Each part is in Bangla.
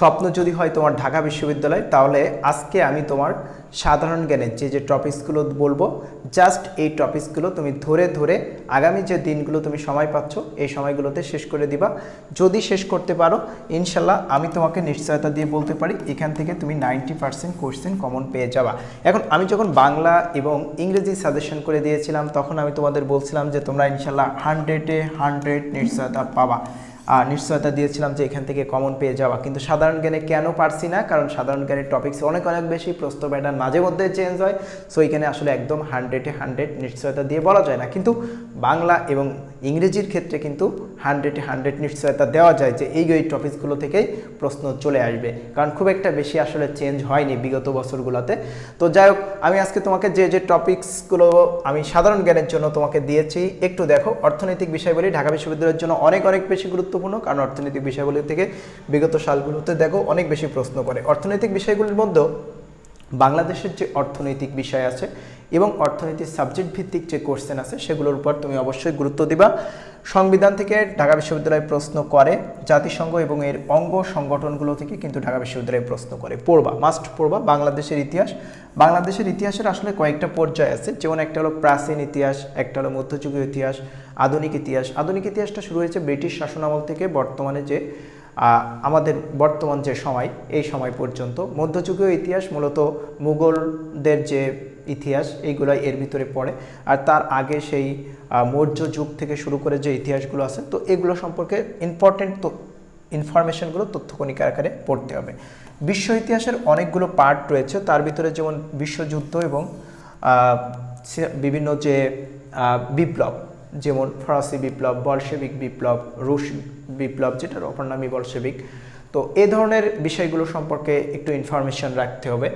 স্বপ্ন যদি হয় তোমার ঢাকা বিশ্ববিদ্যালয়, তাহলে আজকে আমি তোমার সাধারণ জ্ঞানের যে যে টপিকসগুলো বলব জাস্ট এই টপিকসগুলো তুমি ধরে ধরে আগামী যে দিনগুলো তুমি সময় পাচ্ছ, এই সময়গুলোতে শেষ করে দিবা। যদি শেষ করতে পারো, ইনশাল্লাহ আমি তোমাকে নিশ্চয়তা দিয়ে বলতে পারি, এখান থেকে তুমি নাইনটি পার্সেন্ট কোশ্চেন কমন পেয়ে যাবা। এখন আমি যখন বাংলা এবং ইংরেজি সাজেশন করে দিয়েছিলাম, তখন আমি তোমাদের বলছিলাম যে, তোমরা ইনশাল্লাহ হান্ড্রেডে হান্ড্রেড নিশ্চয়তা পাবা। নিশ্চয়তা দিয়েছিলাম যে এখান থেকে কমন পেয়ে যাওয়া। কিন্তু সাধারণ জ্ঞানে কেন পারছি না? কারণ সাধারণ জ্ঞানের টপিক্স অনেক অনেক বেশি প্রশ্ন প্যাটার্ন মাঝে মধ্যে চেঞ্জ হয়। সো এখানে আসলে একদম হান্ড্রেডে হান্ড্রেড নিশ্চয়তা দিয়ে বলা যায় না। কিন্তু বাংলা এবং ইংরেজির ক্ষেত্রে কিন্তু হান্ড্রেডে হান্ড্রেড নিশ্চয়তা দেওয়া যায় যে এই এই টপিকসগুলো থেকেই প্রশ্ন চলে আসবে। কারণ খুব একটা বেশি আসলে চেঞ্জ হয়নি বিগত বছরগুলোতে। তো যাই হোক, আমি আজকে তোমাকে যে যে টপিকসগুলো আমি সাধারণ জ্ঞানের জন্য তোমাকে দিয়েছি, একটু দেখো। অর্থনৈতিক বিষয়গুলি ঢাকা বিশ্ববিদ্যালয়ের জন্য অনেক অনেক বেশি গুরুত্বপূর্ণ, কারণ অর্থনৈতিক বিষয়গুলি থেকে বিগত সালগুলোতে দেখো অনেক বেশি প্রশ্ন করে। অর্থনৈতিক বিষয়গুলির মধ্যেও বাংলাদেশের যে অর্থনৈতিক বিষয় আছে এবং অর্থনীতির সাবজেক্ট ভিত্তিক যে কোশ্চেন আছে, সেগুলোর উপর তুমি অবশ্যই গুরুত্ব দিবা। সংবিধান থেকে ঢাকা বিশ্ববিদ্যালয় প্রশ্ন করে, জাতিসংঘ এবং এর অঙ্গ সংগঠনগুলো থেকে কিন্তু ঢাকা বিশ্ববিদ্যালয় প্রশ্ন করে। পড়বা মাস্ট পড়বা, বাংলাদেশের ইতিহাস। বাংলাদেশের ইতিহাসের আসলে কয়েকটা পর্যায় আছে। যেমন একটা হলো প্রাচীন ইতিহাস, একটা হলো মধ্যযুগীয় ইতিহাস, আধুনিক ইতিহাস। আধুনিক ইতিহাসটা শুরু হয়েছে ব্রিটিশ শাসনামল থেকে, বর্তমানে যে আমাদের বর্তমান যে সময়, এই সময় পর্যন্ত। মধ্যযুগীয় ইতিহাস মূলত মুঘলদের যে ইতিহাস এইগুলো এর ভিতরে পড়ে। আর তার আগে সেই মৌর্য যুগ থেকে শুরু করে যে ইতিহাসগুলো আছে, তো এগুলো সম্পর্কে ইম্পর্টেন্ট তো ইনফরমেশনগুলো তথ্যকণিকা আকারে পড়তে হবে। বিশ্ব ইতিহাসের অনেকগুলো পার্ট রয়েছে, তার ভিতরে যেমন বিশ্বযুদ্ধ এবং বিভিন্ন যে বিপ্লব, যেমন ফরাসি বিপ্লব বলশেবিক বিপ্লব, রুশ বিপ্লব, যেটার অপর নামই বলশেবিক তো এ ধরনের বিষয়গুলো সম্পর্কে একটু ইনফরমেশন রাখতে হবে।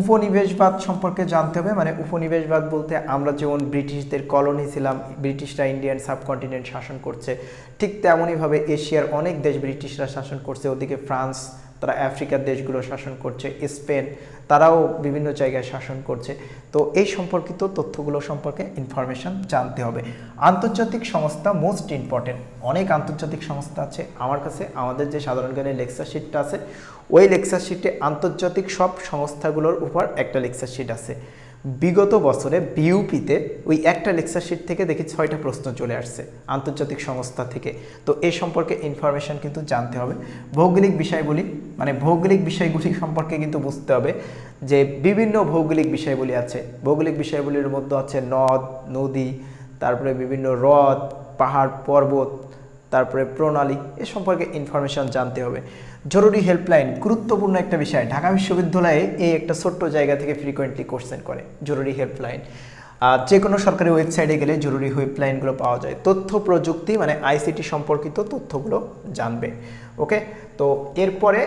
উপনিবেশবাদ সম্পর্কে জানতে হবে মানে উপনিবেশবাদ বলতে আমরা যেমন ব্রিটিশদের কলোনি ছিলাম, ব্রিটিশরা ইন্ডিয়ান সাবকন্টিনেন্ট শাসন করছে, ঠিক তেমনইভাবে এশিয়ার অনেক দেশ ব্রিটিশরা শাসন করছে, ওদিকে ফ্রান্স তারা আফ্রিকার দেশগুলো শাসন করছে, স্পেন, তারাও বিভিন্ন জায়গায় শাসন করছে। তো এই সম্পর্কিত তথ্যগুলো সম্পর্কে ইনফরমেশান জানতে হবে। আন্তর্জাতিক সংস্থা মোস্ট ইম্পর্টেন্ট অনেক আন্তর্জাতিক সংস্থা আছে আমার কাছে। আমাদের যে সাধারণ জ্ঞানের লেকচার শিটটা আছে, ওই লেকচার শিটে আন্তর্জাতিক সব সংস্থাগুলোর উপর একটা লেকচার শিট আছে। বিগত বছরে বিউপিতে ওই একটা লেকচার শিট থেকে দেখি ছয়টা প্রশ্ন চলে আসছে আন্তর্জাতিক সংস্থা থেকে। তো এ সম্পর্কে ইনফরমেশন কিন্তু জানতে হবে। ভৌগোলিক বিষয়গুলি মানে ভৌগোলিক বিষয়গুলি সম্পর্কে কিন্তু বুঝতে হবে যে বিভিন্ন ভৌগোলিক বিষয়গুলি আছে। ভৌগোলিক বিষয়গুলির মধ্যে আছে নদ, নদী, তারপরে বিভিন্ন হ্রদ, পাহাড়, পর্বত, তারপরে প্রণালী, এ সম্পর্কে ইনফরমেশন জানতে হবে। জরুরি হেল্পলাইন গুরুত্বপূর্ণ একটা বিষয়। ঢাকা বিশ্ববিদ্যালয়ে এই একটা ছোট্ট জায়গা থেকে ফ্রিকোয়েন্টলি কোশ্চেন করে, জরুরি হেল্পলাইন যে কোনো সরকারি ওয়েবসাইটে গেলে জরুরি হেল্পলাইনগুলো পাওয়া যায়। তথ্য প্রযুক্তি মানে আইসিটি সম্পর্কিত তথ্যগুলো জানবে ওকে তো এরপরে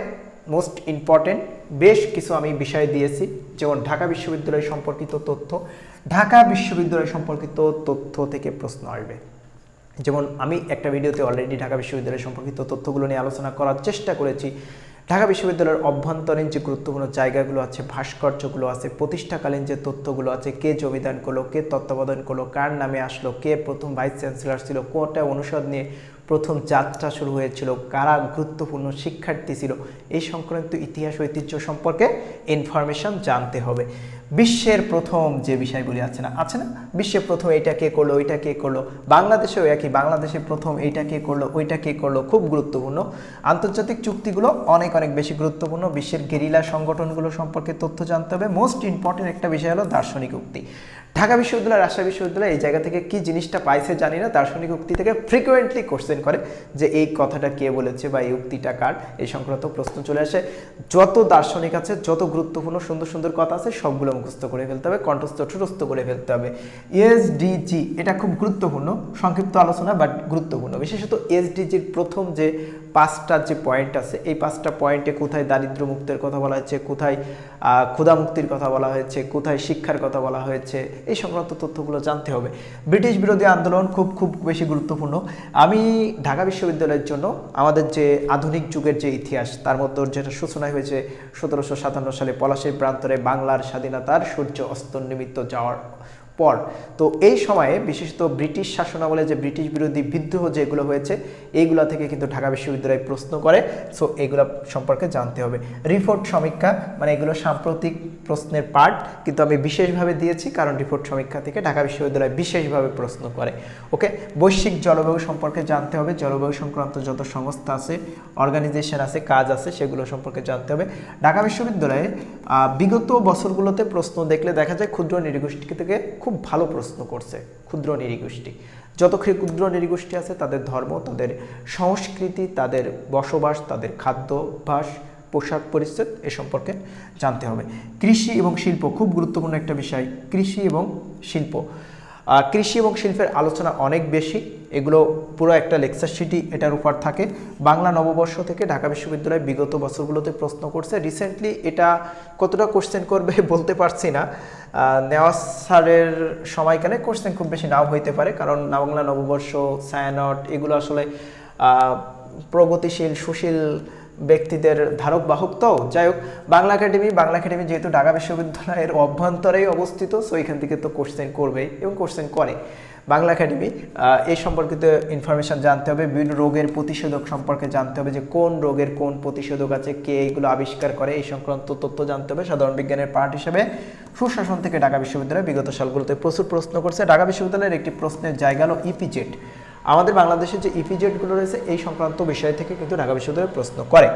মোস্ট ইম্পর্টেন্ট বেশ কিছু আমি বিষয় দিয়েছি, যেমন ঢাকা বিশ্ববিদ্যালয় সম্পর্কিত তথ্য। ঢাকা বিশ্ববিদ্যালয় সম্পর্কিত তথ্য থেকে প্রশ্ন আসবে। যেমন আমি একটা ভিডিওতে অলরেডি ঢাকা বিশ্ববিদ্যালয় সম্পর্কিত তথ্যগুলো নিয়ে আলোচনা করার চেষ্টা করেছি। ঢাকা বিশ্ববিদ্যালয়ের অভ্যন্তরীণ যে গুরুত্বপূর্ণ জায়গাগুলো আছে, ভাস্কর্যগুলো আছে, প্রতিষ্ঠাকালীন যে তথ্যগুলো আছে, কে জমিদান করল, কে তত্ত্বাবধান করল, কার নামে আসলো, কে প্রথম ভাইস চ্যান্সেলর ছিল কোটা অনুষদ নিয়ে প্রথম যাত্রা শুরু হয়েছিল, কারা গুরুত্বপূর্ণ শিক্ষার্থী ছিল, এই সংক্রান্ত ইতিহাস ঐতিহ্য সম্পর্কে ইনফরমেশন জানতে হবে। বিশ্বের প্রথম যে বিষয়গুলি আছে না আছে না? বিশ্বের প্রথম এটা কে করল, ওইটা কে করল? বাংলাদেশেও একই বাংলাদেশে প্রথম এইটা কে করল, ওইটা কে করল, খুব গুরুত্বপূর্ণ। আন্তর্জাতিক চুক্তিগুলো অনেক অনেক বেশি গুরুত্বপূর্ণ। বিশ্বের গেরিলা সংগঠনগুলো সম্পর্কে তথ্য জানতে হবে। মোস্ট ইম্পর্টেন্ট একটা বিষয় হলো দার্শনিক উক্তি। ঢাকা বিশ্ববিদ্যালয়, রাজশাহী বিশ্ববিদ্যালয়, এই জায়গা থেকে কি জিনিসটা পাইছে জানি না। দার্শনিক উক্তি থেকে ফ্রিকুয়েন্টলি কোশ্চেন করে যে এই কথাটা কে বলেছে বা এই উক্তিটা কার, এই সংক্রান্ত প্রশ্ন চলে আসে। যত দার্শনিক আছে, যত গুরুত্বপূর্ণ, সুন্দর সুন্দর কথা আছে, সবগুলো মুখস্থ করে ফেলতে হবে, কণ্ঠস্থ, ঠুরস্থ করে ফেলতে হবে। এসডিজি এটা খুব গুরুত্বপূর্ণ, সংক্ষিপ্ত আলোচনা বাট গুরুত্বপূর্ণ। বিশেষত এসডিজির প্রথম যে পাঁচটা যে পয়েন্ট আছে এই পাঁচটা পয়েন্টে কোথায় দারিদ্র মুক্তের কথা বলা হয়েছে কোথায় আহ, ক্ষুধা মুক্তির কথা বলা হয়েছে কোথায় শিক্ষার কথা বলা হয়েছে এই সংক্রান্ত তথ্যগুলো জানতে হবে। ব্রিটিশ বিরোধী আন্দোলন খুব খুব বেশি গুরুত্বপূর্ণ। আমি ঢাকা বিশ্ববিদ্যালয়ের জন্য আমাদের যে আধুনিক যুগের যে ইতিহাস তার মধ্যে যেটা সূচনা হয়েছে সতেরোশো সাতান্ন সালে পলাশীর প্রান্তরে বাংলার স্বাধীনতার সূর্য অস্ত নিমিত্ত যাওয়ার পর। তো এই সময়ে বিশেষত ব্রিটিশ শাসনামলে যে ব্রিটিশ বিরোধী বিদ্রোহ যেগুলো হয়েছে, এইগুলো থেকে কিন্তু ঢাকা বিশ্ববিদ্যালয় প্রশ্ন করে। সো এগুলো সম্পর্কে জানতে হবে। রিপোর্ট সমীক্ষা মানে এগুলো সাম্প্রতিক প্রশ্নের পার্ট কিন্তু আমি বিশেষভাবে দিয়েছি কারণ রিপোর্ট সমীক্ষা থেকে ঢাকা বিশ্ববিদ্যালয় বিশেষভাবে প্রশ্ন করে। ওকে? বৈশ্বিক জলবায়ু সম্পর্কে জানতে হবে। জলবায়ু সংক্রান্ত যত সংস্থা আছে, অর্গানাইজেশন আছে, কাজ আছে, সেগুলো সম্পর্কে জানতে হবে। ঢাকা বিশ্ববিদ্যালয়ে বিগত বছরগুলোতে প্রশ্ন দেখলে দেখা যায় ক্ষুদ্র নৃগোষ্ঠী থেকে খুব ভালো প্রশ্ন করছে, ক্ষুদ্র নৃগোষ্ঠী যত ক্ষুদ্র নৃগোষ্ঠী আছে, তাদের ধর্ম, তাদের সংস্কৃতি, তাদের বসবাস, তাদের খাদ্যাভ্যাস, পোশাক পরিচ্ছদ এ সম্পর্কে জানতে হবে। কৃষি এবং শিল্প, খুব গুরুত্বপূর্ণ একটা বিষয়, কৃষি এবং শিল্প। কৃষি এবং শিল্পের আলোচনা অনেক বেশি এগুলো পুরো একটা লেকচার শিটই এটার উপর থাকে। বাংলা নববর্ষ থেকে ঢাকা বিশ্ববিদ্যালয় বিগত বছরগুলোতে প্রশ্ন করছে। রিসেন্টলি এটা কতটা কোশ্চেন করবে বলতে পারছি না। নেওয়া নেওয়াজ স্যারের সময়কালে কোশ্চেন খুব বেশি নাও হইতে পারে, কারণ বাংলা নববর্ষ সায়ানট এগুলো আসলে প্রগতিশীল, সুশীল ব্যক্তিদের ধারক বাহক তো যাই হোক, বাংলা একাডেমি বাংলা একাডেমি যেহেতু ঢাকা বিশ্ববিদ্যালয়ের অভ্যন্তরেই অবস্থিত সো এখান থেকে তো কোশ্চেন করবেই এবং কোশ্চেন করে। বাংলা একাডেমি এই সম্পর্কিত ইনফরমেশন জানতে হবে, বিভিন্ন রোগের প্রতিষেধক সম্পর্কে জানতে হবে যে কোন রোগের কোন প্রতিষেধক আছে, কে এগুলো আবিষ্কার করে, এই সংক্রান্ত তথ্য জানতে হবে। সাধারণ বিজ্ঞানের পার্ট হিসেবে সুশাসন থেকে ঢাকা বিশ্ববিদ্যালয় বিগত সালগুলোতে প্রচুর প্রশ্ন করছে। ঢাকা বিশ্ববিদ্যালয়ের একটি প্রশ্নের জায়গা হলো ইপিজেড আমাদের বাংলাদেশের যে ইপিজেডগুলো রয়েছে, এই সংক্রান্ত বিষয় থেকে কিন্তু ঢাকা বিশ্ববিদ্যালয় প্রশ্ন করে।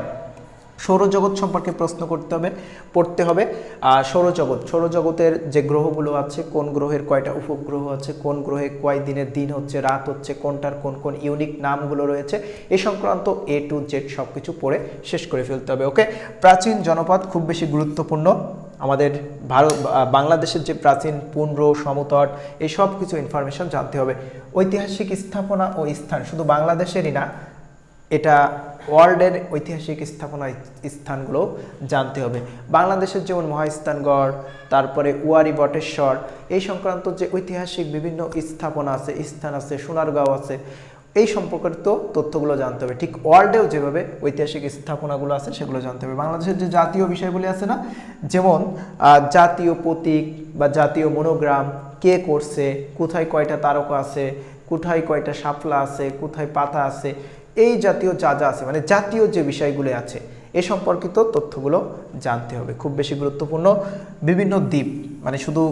সৌরজগৎ সম্পর্কে প্রশ্ন করতে হবে, পড়তে হবে। আর সৌরজগৎ, সৌরজগতের যে গ্রহগুলো আছে, কোন গ্রহের কয়টা উপগ্রহ আছে, কোন গ্রহে কয় দিনের দিন হচ্ছে, রাত হচ্ছে, কোনটার কোন কোন ইউনিক নামগুলো রয়েছে, এ সংক্রান্ত এ টু জেড সব কিছু পড়ে শেষ করে ফেলতে হবে ওকে প্রাচীন জনপদ খুব বেশি গুরুত্বপূর্ণ। আমাদের ভারত বাংলাদেশের যে প্রাচীন পুন্ড্র সমতট, এই সব কিছু ইনফরমেশন জানতে হবে। ঐতিহাসিক স্থাপনা ও স্থান শুধু বাংলাদেশেরই না, এটা ওয়ার্ল্ডের ঐতিহাসিক স্থাপনা স্থানগুলো জানতে হবে। বাংলাদেশের যেমন মহাস্থানগড়, তারপরে ওয়ারি বটেশ্বর, এই সংক্রান্ত যে ঐতিহাসিক বিভিন্ন স্থাপনা আছে, স্থান আছে, সোনারগাঁও আছে এই সম্পর্কিত তথ্যগুলো জানতে হবে। ঠিক ওয়ার্ল্ডেও যেভাবে ঐতিহাসিক স্থাপনাগুলো আছে, সেগুলো জানতে হবে। বাংলাদেশের যে জাতীয় বিষয়গুলি আছে না, যেমন জাতীয় প্রতীক বা জাতীয় মনোগ্রাম, কে করছে, কোথায় কয়টা তারকা আছে, কোথায় কয়টা শাপলা আছে, কোথায় পাতা আছে, এই জাতীয় যা যা আছে মানে জাতীয় যে বিষয়গুলো আছে, এ সম্পর্কিত তথ্যগুলো জানতে হবে। খুব বেশি গুরুত্বপূর্ণ। বিভিন্ন দ্বীপ মানে শুধু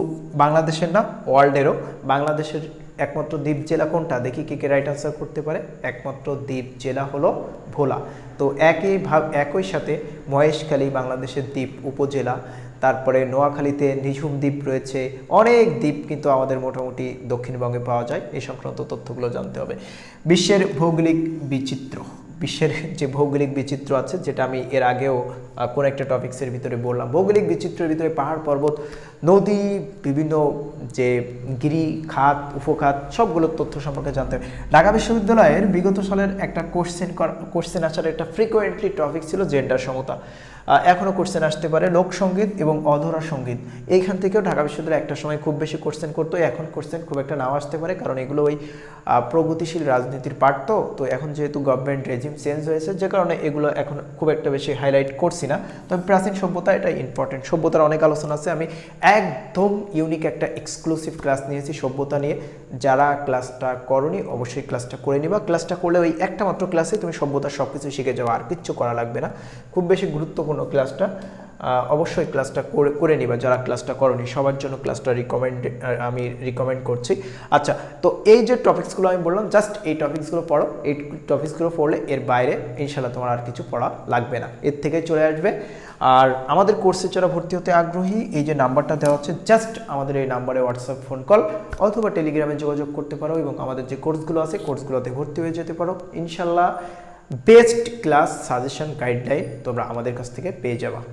বাংলাদেশের না, ওয়ার্ল্ডেরও, বাংলাদেশের একমাত্র দ্বীপ জেলা কোনটা? দেখি কে কে রাইট আনসার করতে পারে। একমাত্র দ্বীপ জেলা হলো ভোলা। তো একই ভাব একই সাথে মহেশখালী বাংলাদেশের দ্বীপ উপজেলা, তারপরে নোয়াখালীতে নিঝুম দ্বীপ রয়েছে। অনেক দ্বীপ কিন্তু আমাদের মোটামুটি দক্ষিণবঙ্গে পাওয়া যায়। এই সংক্রান্ত তথ্যগুলো জানতে হবে। বিশ্বের ভৌগোলিক বিচিত্র। বিশ্বের যে ভৌগোলিক বিচিত্র আছে, যেটা আমি এর আগেও কোন একটা টপিক্সের ভিতরে বললাম। ভৌগোলিক বিচিত্রের ভিতরে পাহাড় পর্বত নদী, বিভিন্ন যে গিরি খাত, উপখাত, সবগুলোর তথ্য সম্পর্কে জানতে হবে। ঢাকা বিশ্ববিদ্যালয়ের বিগত সালের একটা কোশ্চেন কোশ্চেন আসার একটা ফ্রিকোয়েন্টলি টপিক ছিল জেন্ডার সমতা। এখনও কোশ্চেন আসতে পারে লোকসঙ্গীত এবং অধরা সংগীত। এইখান থেকেও ঢাকা বিশ্ববিদ্যালয় একটা সময় খুব বেশি কোশ্চেন করতো, এখন কোশ্চেন খুব একটা নাও আসতে পারে, কারণ এগুলো ওই প্রগতিশীল রাজনীতির পার্ট তো। তো এখন যেহেতু গভর্নমেন্ট রেজিম চেঞ্জ হয়েছে, যে কারণে এগুলো এখন খুব একটা বেশি হাইলাইট করছি না। তবে প্রাচীন সভ্যতা এটা ইম্পর্টেন্ট সভ্যতার অনেক আলোচনা আছে। আমি একদম ইউনিক একটা এক্সক্লুসিভ ক্লাস নিয়েছি সভ্যতা নিয়ে। যারা ক্লাসটা করনি, অবশ্যই ক্লাসটা করে নিবা। ক্লাসটা করলে ওই একটা মাত্র ক্লাসে তুমি সভ্যতা সব কিছু শিখে যাও, আর কিচ্ছু করা লাগবে না। খুব বেশি গুরুত্বপূর্ণ ক্লাসটা অবশ্যই ক্লাসটা করে করে নিবা, যারা ক্লাসটা করনি, সবার জন্য ক্লাসটা রিকমেন্ড আমি রিকমেন্ড করছি। আচ্ছা তো এই যে টপিকসগুলো আমি বললাম জাস্ট এই টপিকসগুলো পড়ো, এই টপিকসগুলো পড়লে এর বাইরে ইনশাল্লাহ তোমার আর কিছু পড়া লাগবে না। এর থেকে চলে আসবে। আর আমাদের কোর্সে যারা ভর্তি হতে আগ্রহী, এই যে নাম্বারটা দেওয়া হচ্ছে জাস্ট আমাদের এই নাম্বারে হোয়াটসঅ্যাপ ফোন কল অথবা টেলিগ্রামে যোগাযোগ করতে পারো এবং আমাদের যে কোর্সগুলো আছে কোর্সগুলোতে ভর্তি হয়ে যেতে পারো। ইনশাল্লাহ বেস্ট ক্লাস সাজেশন গাইডলাইন তোমরা আমাদের কাছ থেকে পেয়ে যাবা।